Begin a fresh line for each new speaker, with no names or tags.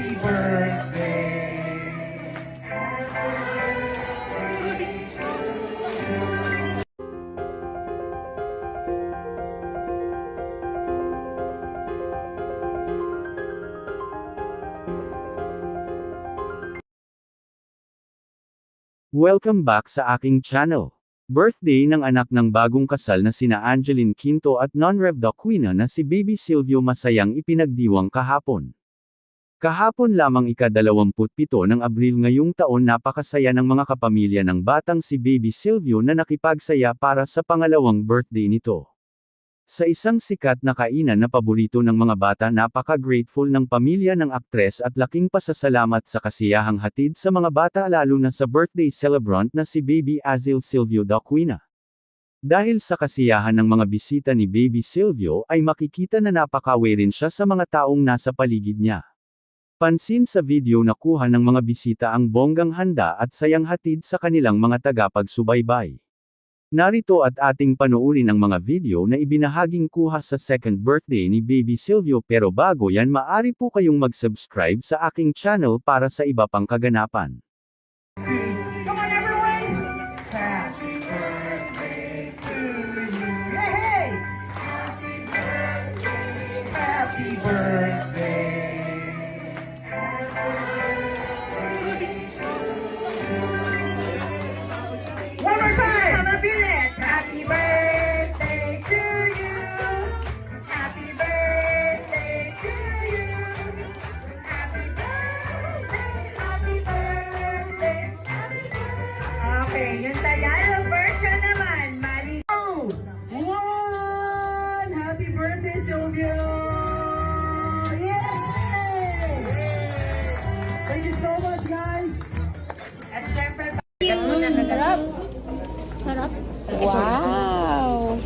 Birthday. Welcome back sa aking channel. Birthday ng anak ng bagong kasal na sina Angeline Quinto at non-rev Quina na si Baby Silvio masayang ipinagdiwang kahapon. Kahapon lamang ika-27 ng Abril ngayong taon napakasaya ng mga kapamilya ng batang si Baby Silvio na nakipagsaya para sa pangalawang birthday nito. Sa isang sikat na kainan na paborito ng mga bata napaka-grateful ng pamilya ng aktres at laking pasasalamat sa kasiyahang hatid sa mga bata lalo na sa birthday celebrant na si Baby Azil Silvio Daquina. Dahil sa kasiyahan ng mga bisita ni Baby Silvio ay makikita na napakawe rin siya sa mga taong nasa paligid niya. Pansin sa video na kuha ng mga bisita ang bonggang handa at sayang hatid sa kanilang mga tagapagsubaybay. Narito at ating panoorin ang mga video na ibinahaging kuha sa second birthday ni Baby Silvio pero bago yan maari po kayong mag-subscribe sa aking channel para sa iba pang kaganapan.
Come on, Okay, yung Tagalog version naman, Mari. One! Happy birthday, Silvio! Yay! Thank you so much, guys! At syempre,
Sarap. Sarap. Wow.